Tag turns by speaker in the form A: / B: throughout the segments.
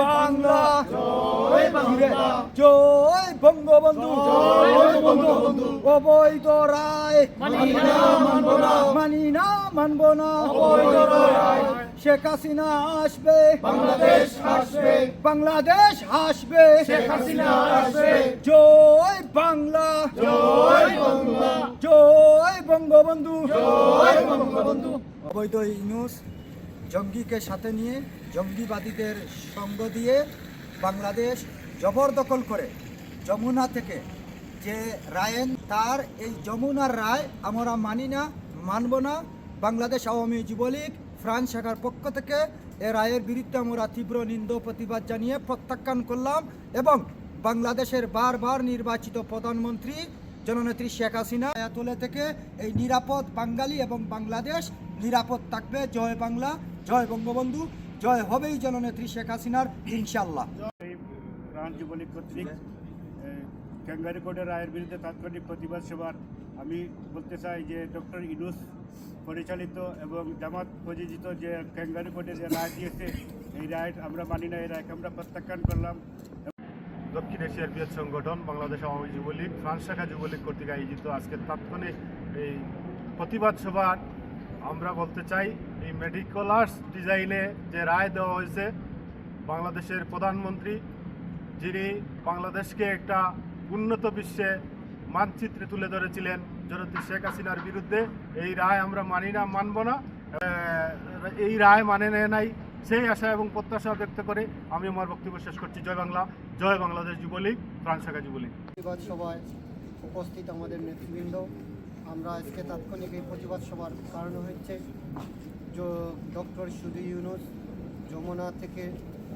A: বাংলা জয় বাংলা। জয় বঙ্গবন্ধু জয় বঙ্গবন্ধু। অবৈধ রায়। মানি না মানব না। মানি না মানব না। অবৈধ রায়। শেখ হাসিনা আসবে। বাংলাদেশ হাসবে বাংলাদেশ হাসবে শেখ হাসিনা আসবে। জয় বাংলা। জয় বাংলা। জয় বঙ্গবন্ধু। জয় বঙ্গবন্ধু। অবৈধ ইউনুস জঙ্গিকে সাথে নিয়ে জঙ্গিবাদীদের সঙ্গ দিয়ে বাংলাদেশ জবরদখল করে যমুনা থেকে যে রায়েন, তার এই যমুনার রায় আমরা মানি না, মানব না। বাংলাদেশ আওয়ামী যুবলীগ, ফ্রান্স শাখার পক্ষ থেকে এ রায়ের বিরুদ্ধে আমরা তীব্র নিন্দ প্রতিবাদ জানিয়ে প্রত্যাখ্যান করলাম এবং বাংলাদেশের বারবার নির্বাচিত প্রধানমন্ত্রী জননেত্রী শেখ হাসিনা আয়াতলে থেকে এই নিরাপদ বাঙালি এবং বাংলাদেশ নিরাপদ থাকবে। জয় বাংলা। জয় বঙ্গবন্ধু জয় হবেই জননেত্রী শেখ হাসিনার ইনশাল্লাহ
B: এই ফ্রান্স যুবলীগ কর্তৃক ক্যাঙ্গারিকোটের রায়ের বিরুদ্ধে তাৎক্ষণিক প্রতিবাদ সভার আমি বলতে চাই যে ডক্টর ইনুস পরিচালিত এবং জামাত প্রযোজিত যে ক্যাঙ্গারি কোর্টে যে রায় দিয়েছে এই রায় আমরা মানি না এই রায়কে আমরা প্রত্যাখ্যান করলাম।
C: দক্ষিণ এশিয়ার বৃহৎ সংগঠন বাংলাদেশ আওয়ামী যুবলীগ ফ্রান্স শাখা যুবলীগ কর্তৃক আয়োজিত আজকের তাৎক্ষণিক এই প্রতিবাদ সভা আমরা বলতে চাই, এই মেডিকোলার্স ডিজাইনে যে রায় দেওয়া হয়েছে, বাংলাদেশের প্রধানমন্ত্রী, যিনি বাংলাদেশকে একটা উন্নত বিশ্বে মানচিত্রে তুলে ধরেছিলেন, জনতি শেখ হাসিনার বিরুদ্ধে, এই রায় আমরা মানি না, মানব না। এই রায় মানে নেয় নাই, সেই আশা এবং প্রত্যাশা ব্যক্ত করে আমি আমার বক্তব্য শেষ করছি। জয় বাংলা, জয় বাংলাদেশ যুবলীগ, প্রাণ শাখা যুবলীগ।
D: সভায় উপস্থিত আমাদের নেতৃবৃন্দ আমরা আজকে তাৎক্ষণিক এই প্রতিবাদ সভার কারণ হচ্ছে ডক্টর সুদী ইউনুস যমুনা থেকে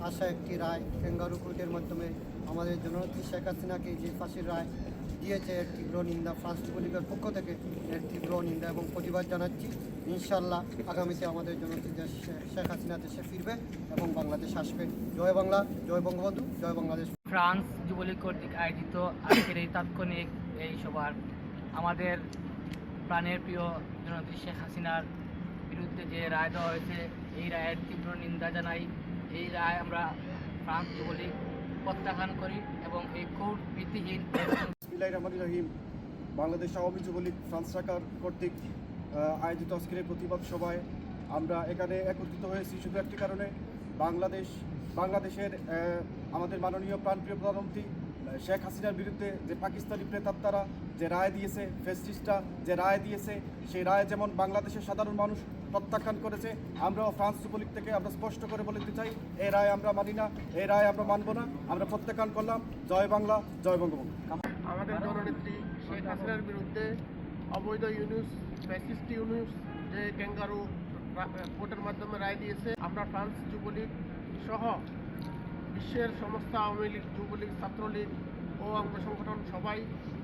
D: আসা একটি রায় ক্যাঙ্গারু কোর্টের মাধ্যমে আমাদের জননেত্রী শেখ হাসিনাকে যে ফাঁসির রায় দিয়েছে এর তীব্র নিন্দা ফ্রান্স যুবলীগের পক্ষ থেকে এর তীব্র নিন্দা এবং প্রতিবাদ জানাচ্ছি। ইনশাল্লাহ আগামীতে আমাদের জননেত্রী দেশ শেখ হাসিনা দেশে ফিরবে এবং বাংলাদেশ আসবে। জয় বাংলা, জয় বঙ্গবন্ধু, জয় বাংলাদেশ।
E: ফ্রান্স যুবলীগ কর্তৃক আয়োজিত আজকের এই তাৎক্ষণিক এই সভার আমাদের প্রাণের প্রিয় জননেত্রী শেখ হাসিনার বিরুদ্ধে যে রায় দেওয়া হয়েছে, এই রায়ের তীব্র নিন্দা জানাই। এই রায় আমরা ফ্রান্স যুবলীগ প্রত্যাখ্যান করি এবং এই কোর্ট ভিত্তিহীন
F: রহিম, বাংলাদেশ আওয়ামী যুবলীগ ফ্রান্স শাখার কর্তৃক আয়োজিত আজকের প্রতিবাদ সভায় আমরা এখানে একত্রিত হয়েছি শুধু একটি কারণে। বাংলাদেশ, বাংলাদেশের আমাদের মাননীয় প্রাণপ্রিয় প্রধানমন্ত্রী শেখ হাসিনার বিরুদ্ধে যে পাকিস্তানি প্রেতাত্মারা যে রায় দিয়েছে ফেস্টিসটা যে রায় দিয়েছে, সেই রায় যেমন বাংলাদেশের সাধারণ মানুষ প্রত্যাখ্যান করেছে, আমরাও ফ্রান্স যুবলীগ থেকে আমরা স্পষ্ট করে বলে দিতে চাই এই রায় আমরা মানি না এই রায় আমরা মানব না, আমরা প্রত্যাখ্যান করলাম, জয় বাংলা, জয় বঙ্গবন্ধু।
G: আমাদের জননেত্রী শেখ হাসিনার বিরুদ্ধে অবৈধ ইউনুস ফ্যাসিস্ট ইউনুস যে ক্যাঙ্গারু কোর্টের মাধ্যমে রায় দিয়েছে, আমরা ফ্রান্স যুবলীগ সহ বিশ্বের সমস্ত আওয়ামী লীগ যুবলীগ ছাত্রলীগ ও অঙ্গ সংগঠন সবাই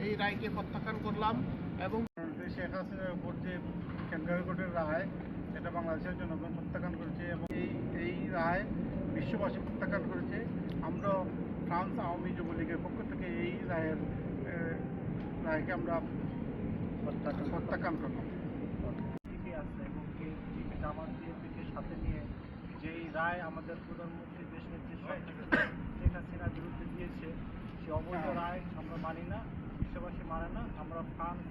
G: এই রায়কে প্রত্যাখ্যান করলাম এবং
B: যে শেখ হাসিনার উপর যে ক্যাঙ্গারি কোর্টের রায় এটা বাংলাদেশের জনগণ প্রত্যাখ্যান করেছে এবং এই এই রায় বিশ্ববাসী প্রত্যাখ্যান করেছে। আমরা ফ্রান্স আওয়ামী যুবলীগের পক্ষ থেকে এই রায়ের রায়কে আমরা প্রত্যাখ্যান প্রত্যাখ্যান করলাম। সাথে নিয়ে যেই রায় আমাদের প্রধানমন্ত্রী দেশ নেত্রী দিয়েছে সে অবৈধ রায় আমরা মানি না বিশ্ববাসী মানে না আমরা ফ্রান্স